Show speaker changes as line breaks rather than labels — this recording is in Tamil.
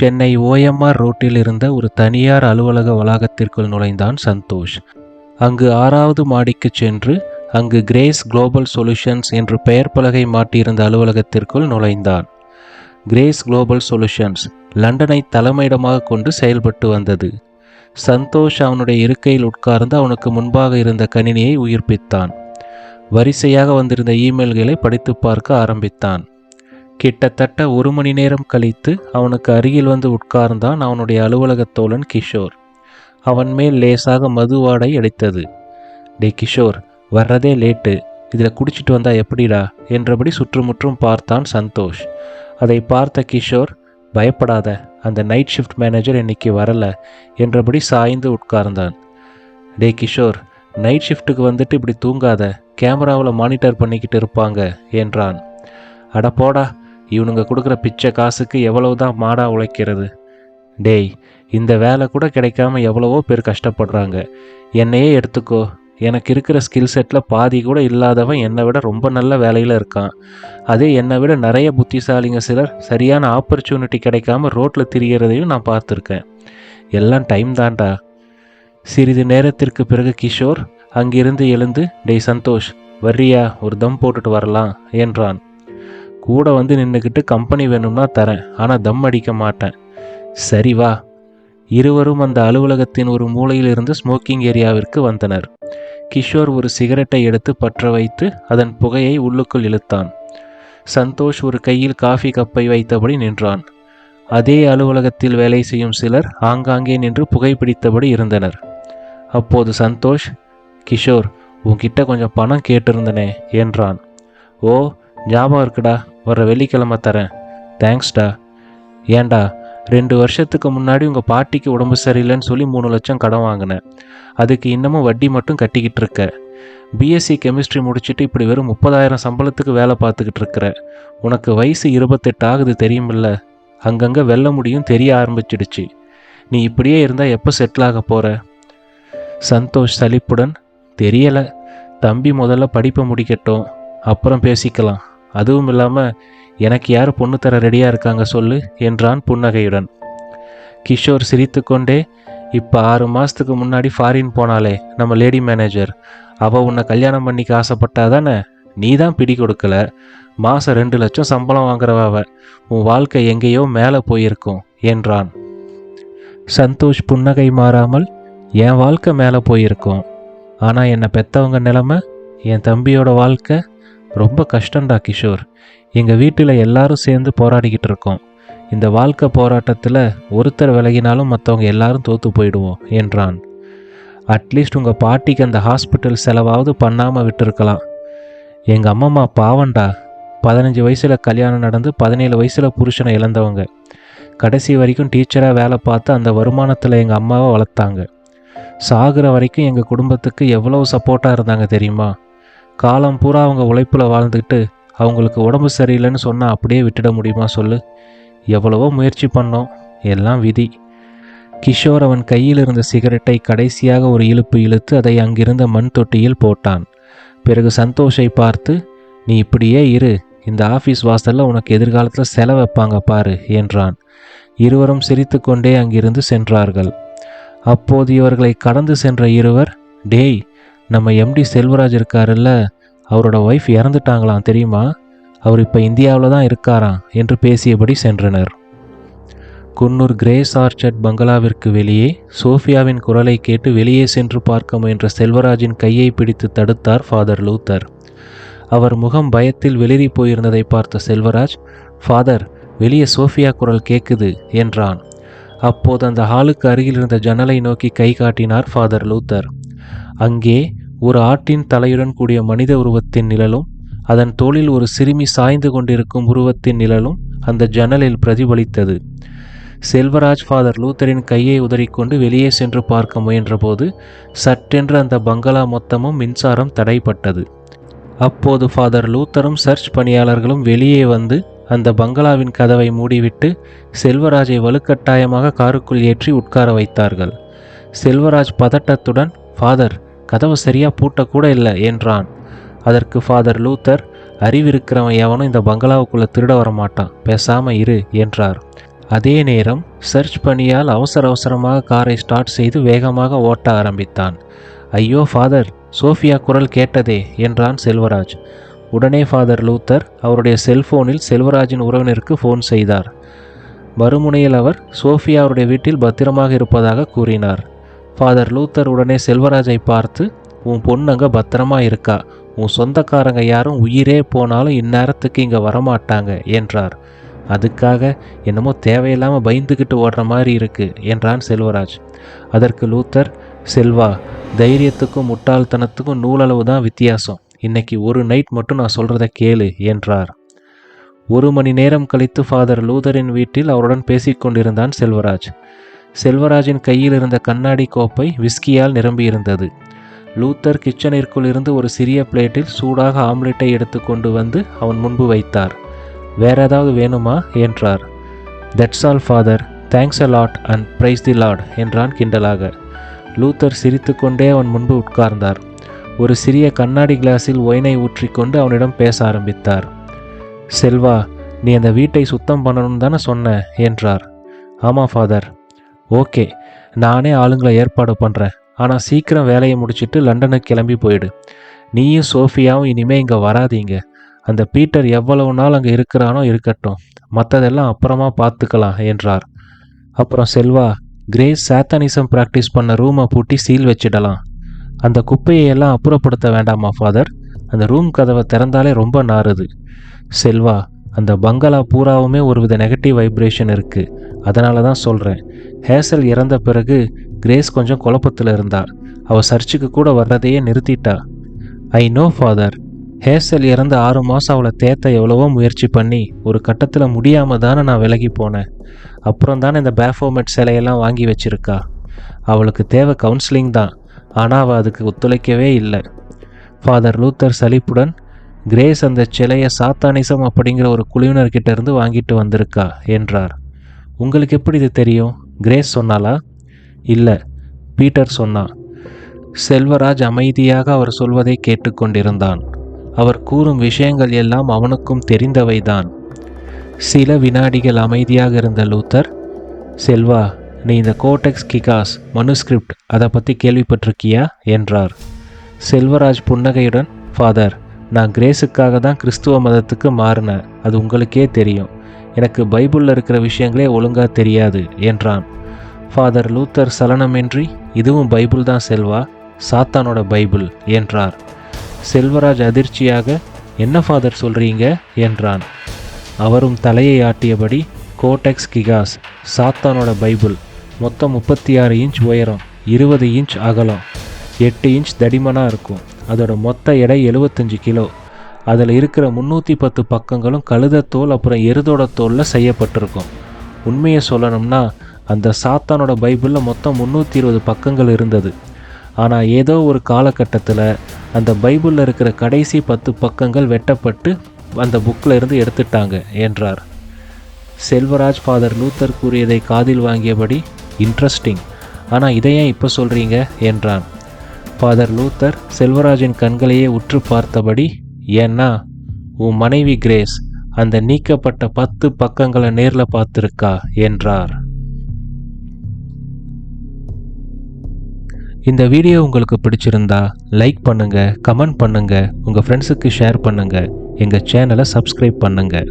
சென்னை ஓஎம்ஆர் ரோட்டில் இருந்த ஒரு தனியார் அலுவலக வளாகத்திற்குள் நுழைந்தான் சந்தோஷ். அங்கு ஆறாவது மாடிக்கு சென்று அங்கு கிரேஸ் குளோபல் சொல்யூஷன்ஸ் என்று பெயர் பலகை மாட்டியிருந்த அலுவலகத்திற்குள் நுழைந்தான். கிரேஸ் குளோபல் சொல்யூஷன்ஸ் லண்டனை தலைமையிடமாக கொண்டு செயல்பட்டு வந்தது. சந்தோஷ் அவனுடைய இருக்கையில் உட்கார்ந்து அவனுக்கு முன்பாக இருந்த கணினியை உயிர்ப்பித்தான். வரிசையாக வந்திருந்த இமெயில்களை படித்து பார்க்க ஆரம்பித்தான். கிட்டத்தட்ட ஒரு மணி நேரம் கழித்து அவனுக்கு அருகில் வந்து உட்கார்ந்தான் அவனுடைய அலுவலகத் தோழன் கிஷோர். அவன் மேல் லேசாக மதுவாடை அடித்தது. டே கிஷோர் வர்றதே லேட்டு. இதில் குடிச்சிட்டு வந்தா எப்படிடா? என்றபடி சுற்றுமுற்றும் பார்த்தான் சந்தோஷ். அதை பார்த்த கிஷோர் பயப்படாத அந்த நைட் ஷிஃப்ட் மேனேஜர் இன்னைக்கு வரல என்றபடி சாய்ந்து உட்கார்ந்தான். டே கிஷோர் நைட் ஷிஃப்ட்டுக்கு வந்துட்டு இப்படி தூங்காத. கேமராவில் மானிட்டர் பண்ணிக்கிட்டு இருப்பாங்க என்றான். அட போடா இவனுங்க கொடுக்குற பிச்சை காசுக்கு எவ்வளவு தான் மாடா உழைக்கிறது. டேய் இந்த வேலை கூட கிடைக்காம எவ்வளவோ பேர் கஷ்டப்படுறாங்க. என்னையே எடுத்துக்கோ. எனக்கு இருக்கிற ஸ்கில் செட்டில் பாதி கூட இல்லாதவன் என்னை விட ரொம்ப நல்ல வேலையில் இருக்கான். அதே என்னை விட நிறைய புத்திசாலிங்க சிலர் சரியான ஆப்பர்ச்சுனிட்டி கிடைக்காம ரோட்டில் திரிகிறதையும் நான் பார்த்துருக்கேன். எல்லாம் டைம் தான்டா. சிறிது நேரத்திற்கு பிறகு கிஷோர் அங்கிருந்து எழுந்து டேய் சந்தோஷ் வர்றியா? ஒரு தம் போட்டுட்டு வரலாம் என்றான். கூட வந்து நின்றுக்கிட்டு கம்பெனி வேணும்னா தரேன். ஆனால் தம் அடிக்க மாட்டேன். சரி வா. இருவரும் அந்த அலுவலகத்தின் ஒரு மூலையில் இருந்து ஸ்மோக்கிங் ஏரியாவிற்கு வந்தனர். கிஷோர் ஒரு சிகரெட்டை எடுத்து பற்ற வைத்து அதன் புகையை உள்ளுக்குள் இழுத்தான். சந்தோஷ் ஒரு கையில் காஃபி கப்பை வைத்தபடி நின்றான். அதே அலுவலகத்தில் வேலை செய்யும் சிலர் ஆங்காங்கே நின்று புகைப்பிடித்தபடி இருந்தனர். அப்போது சந்தோஷ் கிஷோர் உன்கிட்ட கொஞ்சம் பணம் கேட்டிருந்தனே என்றான். ஓ ஞாபகம் இருக்குடா. வர வெள்ளிக்கிழமை தரேன். தேங்க்ஸ்டா. ஏன்டா ரெண்டு வருஷத்துக்கு முன்னாடி உங்கள் பாட்டிக்கு உடம்பு சரியில்லைன்னு சொல்லி மூணு லட்சம் கடன் வாங்கினேன். அதுக்கு இன்னமும் வட்டி மட்டும் கட்டிக்கிட்டு இருக்க. பிஎஸ்சி கெமிஸ்ட்ரி முடிச்சுட்டு இப்படி வெறும் முப்பதாயிரம் சம்பளத்துக்கு வேலை பார்த்துக்கிட்டு இருக்கிற. உனக்கு வயசு இருபத்தெட்டு ஆகுது தெரியுமில்ல? அங்கங்கே வெல்ல முடியும் தெரிய ஆரம்பிச்சிடுச்சு. நீ இப்படியே இருந்தால் எப்போ செட்டில் ஆக போகிற சந்தோஷ் சலிப்புடன் தெரியலை. தம்பி முதல்ல படிப்பை முடிக்கட்டும். அப்புறம் பேசிக்கலாம். அதுவும் இல்லாமல் எனக்கு யார் பொண்ணு தர ரெடியாக இருக்காங்க சொல்லு என்றான் புன்னகையுடன். கிஷோர் சிரித்துக்கொண்டே இப்போ ஆறு மாதத்துக்கு முன்னாடி ஃபாரின் போனாலே நம்ம லேடி மேனேஜர் அவள் உன்னை கல்யாணம் பண்ணிக்க ஆசைப்பட்டாதானே நீ தான் பிடி கொடுக்கல. மாதம் ரெண்டு லட்சம் சம்பளம் வாங்குறவ உன் வாழ்க்கை எங்கேயோ மேலே போயிருக்கும் என்றான். சந்தோஷ் புன்னகை மாறாமல் என் வாழ்க்கை மேலே போயிருக்கும். ஆனால் என்னை பெற்றவங்க நிலமை என் தம்பியோட வாழ்க்கை ரொம்ப கஷ்டம்டா கிஷோர். எங்கள் வீட்டில் எல்லாரும் சேர்ந்து போராடிக்கிட்டு இருக்கோம். இந்த வாழ்க்கை போராட்டத்தில் ஒருத்தர் விலகினாலும் மற்றவங்க எல்லாரும் தோற்று போயிடுவோம் என்றான். அட்லீஸ்ட் உங்கள் பாட்டிக்கு அந்த ஹாஸ்பிட்டல் செலவாவது பண்ணாமல் விட்டுருக்கலாம். எங்கள் அம்மம்மா பாவண்டா பதினஞ்சு வயசில் கல்யாணம் நடந்து பதினேழு வயசில் புருஷனை இழந்தவங்க. கடைசி வரைக்கும் டீச்சராக வேலை பார்த்து அந்த வருமானத்தில் எங்கள் அம்மாவை வளர்த்தாங்க. சாகிற வரைக்கும் எங்கள் குடும்பத்துக்கு எவ்வளோ சப்போர்ட்டாக இருந்தாங்க தெரியுமா? காலம் பூரா அவங்க உழைப்பில் வாழ்ந்துக்கிட்டு அவங்களுக்கு உடம்பு சரியில்லைன்னு சொன்னால் அப்படியே விட்டுட முடியுமா சொல்லு. எவ்வளவோ முயற்சி பண்ணோம். எல்லாம் விதி. கிஷோர் அவன் கையில் இருந்த சிகரெட்டை கடைசியாக ஒரு இழுப்பு இழுத்து அதை அங்கிருந்த மண் தொட்டியில் போட்டான். பிறகு சந்தோஷை பார்த்து நீ இப்படியே இரு. இந்த ஆஃபீஸ் வாசலில் உனக்கு எதிர்காலத்தில் செலவைப்பாங்க பாரு என்றான். இருவரும் சிரித்துக்கொண்டே அங்கிருந்து சென்றார்கள். அப்போது இவர்களை கடந்து சென்ற இருவர் டேய் நம்ம எம்டி செல்வராஜ் இருக்காருல்ல அவரோட ஒய்ஃப் இறந்துட்டாங்களாம் தெரியுமா? அவர் இப்போ இந்தியாவில் தான் இருக்காராம் என்று பேசியபடி சென்றனர். குன்னூர் கிரேஸ் ஆர்ச்சர்ட் பங்களாவிற்கு வெளியே சோஃபியாவின் குரலை கேட்டு வெளியே சென்று பார்க்க முயன்ற செல்வராஜின் கையை பிடித்து தடுத்தார் ஃபாதர் லூத்தர் அவர் முகம் பயத்தில் வெளிரி போயிருந்ததை பார்த்த செல்வராஜ் ஃபாதர் வெளியே சோஃபியா குரல் கேட்குது என்றான். அப்போது அந்த ஹாலுக்கு அருகில் இருந்த ஜன்னலை நோக்கி கை காட்டினார் ஃபாதர் லூத்தர் அங்கே ஒரு ஆட்டின் தலையுடன் கூடிய மனித உருவத்தின் நிழலும் அதன் தோளில் ஒரு சிறுமி சாய்ந்து கொண்டிருக்கும் உருவத்தின் நிழலும் அந்த ஜன்னலில் பிரதிபலித்தது. செல்வராஜ் ஃபாதர் லூத்தரின் கையை உதறிக்கொண்டு வெளியே சென்று பார்க்க முயன்றபோது சட்டென்று அந்த பங்களா மொத்தமும் மின்சாரம் தடைப்பட்டது. அப்போது ஃபாதர் லூத்தரும் சர்ச் பணியாளர்களும் வெளியே வந்து அந்த பங்களாவின் கதவை மூடிவிட்டு செல்வராஜை வலுக்கட்டாயமாக காருக்குள் ஏற்றி உட்கார வைத்தார்கள். செல்வராஜ் பதட்டத்துடன் ஃபாதர் கதவை சரியா பூட்டக்கூட இல்லை என்றான். அதற்கு ஃபாதர் லூத்தர் அறிவிருக்கிறவன் எவனும் இந்த பங்களாவுக்குள்ளே திருட வர மாட்டான். இரு என்றார். அதே நேரம் சர்ச் பணியால் அவசர அவசரமாக காரை ஸ்டார்ட் செய்து வேகமாக ஓட்ட ஆரம்பித்தான். ஐயோ ஃபாதர் சோஃபியா குரல் கேட்டதே என்றான் செல்வராஜ். உடனே ஃபாதர் லூத்தர் அவருடைய செல்போனில் செல்வராஜின் உறவினருக்கு ஃபோன் செய்தார். மறுமுனையில் அவர் சோஃபியா அவருடைய வீட்டில் பத்திரமாக இருப்பதாக கூறினார். ஃபாதர் லூத்தர் உடனே செல்வராஜை பார்த்து உன் பொண்ணு அங்கே பத்திரமா இருக்கா? உன் சொந்தக்காரங்க யாரும் உயிரே போனாலும் இந்நேரத்துக்கு இங்கே வரமாட்டாங்க என்றார். அதுக்காக என்னமோ தேவையில்லாமல் பயந்துக்கிட்டு ஓடுற மாதிரி இருக்கு என்றான் செல்வராஜ். அதற்கு லூத்தர் செல்வா தைரியத்துக்கும் முட்டாள்தனத்துக்கும் நூலளவு தான் வித்தியாசம். இன்னைக்கு ஒரு நைட் மட்டும் நான் சொல்கிறத கேளு என்றார். ஒரு மணி நேரம் கழித்து ஃபாதர் லூதரின் வீட்டில் அவருடன் பேசிக்கொண்டிருந்தான் செல்வராஜ். செல்வராஜின் கையில் இருந்த கண்ணாடி கோப்பை விஸ்கியால் நிரம்பியிருந்தது. லூத்தர் கிச்சனிற்குள் இருந்து ஒரு சிறிய பிளேட்டில் சூடாக ஆம்லெட்டை எடுத்து கொண்டு வந்து அவன் முன்பு வைத்தார். வேற ஏதாவது வேணுமா? என்றார். That's all father thanks a lot and praise the lot என்றான் கிண்டலாக. லூத்தர் சிரித்துக்கொண்டே அவன் முன்பு உட்கார்ந்தார். ஒரு சிறிய கண்ணாடி கிளாஸில் ஒயினை ஊற்றிக்கொண்டு அவனிடம் பேச ஆரம்பித்தார். செல்வா நீ அந்த வீட்டை சுத்தம் பண்ணணும் தானே சொன்ன? என்றார். ஆமாம் ஃபாதர் ஓகே நானே ஆளுங்களை ஏற்பாடு பண்ணுறேன் ஆனால் சீக்கிரம் வேலையை முடிச்சிட்டு லண்டனுக்கு கிளம்பி போயிடு. நீயும் சோஃபியாவும் இனிமேல் இங்கே வராதீங்க. அந்த பீட்டர் எவ்வளவு நாள் அங்கே இருக்கிறானோ இருக்கட்டும். மற்றதெல்லாம் அப்புறமா பார்த்துக்கலாம் என்றார். அப்புறம் செல்வா கிரேஸ் சாத்தானிசம் ப்ராக்டிஸ் பண்ண ரூமை பூட்டி சீல் வச்சிடலாம். அந்த குப்பையை எல்லாம் அப்புறப்படுத்த வேண்டாமா ஃபாதர் அந்த ரூம் கதவை திறந்தாலே ரொம்ப நாறுது. செல்வா அந்த பங்களா பூராவுமே ஒருவித நெகட்டிவ் வைப்ரேஷன் இருக்குது அதனால தான் சொல்கிறேன் ஹேசல் இறந்த பிறகு கிரேஸ் கொஞ்சம் குழப்பத்தில் இருந்தா அவள் சர்ச்சுக்கு கூட வர்றதையே நிறுத்திட்டா ஐ நோ ஃபாதர். ஹேசல் இறந்த ஆறு மாதம் அவளை தேத்த எவ்வளவோ முயற்சி பண்ணி ஒரு கட்டத்தில் முடியாமல் தானே நான் விலகி போனேன். அப்புறம் தானே இந்த பேஃபோமெட் சிலையெல்லாம் வாங்கி வச்சிருக்கா. அவளுக்கு தேவை கவுன்சிலிங் தான். ஆனால் அவள் அதுக்கு ஒத்துழைக்கவே இல்லை. ஃபாதர் லூத்தர் சலிப்புடன் கிரேஸ் அந்த சிலையை சாத்தானிசம் அப்படிங்கிற ஒரு குழுவினர்கிட்ட இருந்து வாங்கிட்டு வந்திருக்கா? என்றார். உங்களுக்கு எப்படி இது தெரியும்? கிரேஸ் சொன்னாலா இல்லை பீட்டர் சொன்னான் செல்வராஜ் அமைதியாக அவர் சொல்வதை கேட்டுக்கொண்டிருந்தான். அவர் கூறும் விஷயங்கள் எல்லாம் அவனுக்கும் தெரிந்தவைதான். சில வினாடிகள் அமைதியாக இருந்த லூத்தர் செல்வா நீ இந்த கோடெக்ஸ் கிகாஸ் மனுஸ்கிரிப்ட் அதை பற்றி கேள்விப்பட்டிருக்கியா? என்றார். செல்வராஜ் புன்னகையுடன் ஃபாதர் நான் கிரேஸுக்காக தான் கிறிஸ்துவ மதத்துக்கு மாறினேன். அது உங்களுக்கே தெரியும். எனக்கு பைபிளில் இருக்கிற விஷயங்களே ஒழுங்காக தெரியாது என்றான். ஃபாதர் லூத்தர் சலனமின்றி இதுவும் பைபிள் தான் செல்வா? சாத்தானோட பைபிள் என்றார். செல்வராஜ் அதிர்ச்சியாக என்ன ஃபாதர் சொல்கிறீங்க என்றான். அவரும் தலையை ஆட்டியபடி கோடெக்ஸ் கிகாஸ் சாத்தானோட பைபிள் மொத்தம் முப்பத்தி ஆறு இன்ச் உயரம் இருபது இன்ச் அகலம் எட்டு இன்ச் தடிமனாக இருக்கும் அதோட மொத்த எடை எழுபத்தஞ்சு கிலோ. அதில் இருக்கிற முந்நூற்றி பத்து பக்கங்களும் கழுதத்தோல் அப்புறம் எருதோட தோலில் செய்யப்பட்டிருக்கும். உண்மையை சொல்லணும்னா அந்த சாத்தானோட பைபிளில் மொத்தம் முந்நூற்றி இருபது பக்கங்கள் இருந்தது. ஆனால் ஏதோ ஒரு காலகட்டத்தில் அந்த பைபிளில் இருக்கிற கடைசி பத்து பக்கங்கள் வெட்டப்பட்டு அந்த புக்கில் இருந்து எடுத்துட்டாங்க என்றார். செல்வராஜ் ஃபாதர் லூத்தர் கூறியதை காதில் வாங்கியபடி இன்ட்ரெஸ்டிங். ஆனால் இதை ஏன் இப்போ சொல்கிறீங்க என்றான். ஃபாதர் லூத்தர் செல்வராஜின் கண்களையே உற்று பார்த்தபடி ஏன்னா உன் மனைவி கிரேஸ் அந்த நீக்கப்பட்ட பத்து பக்கங்களை நேரில் பார்த்துருக்கா என்றார். இந்த வீடியோ உங்களுக்கு பிடிச்சிருந்தா லைக் பண்ணுங்கள் கமெண்ட் பண்ணுங்கள் உங்கள் ஃப்ரெண்ட்ஸுக்கு ஷேர் பண்ணுங்கள் எங்கள் சேனலை சப்ஸ்கிரைப் பண்ணுங்கள்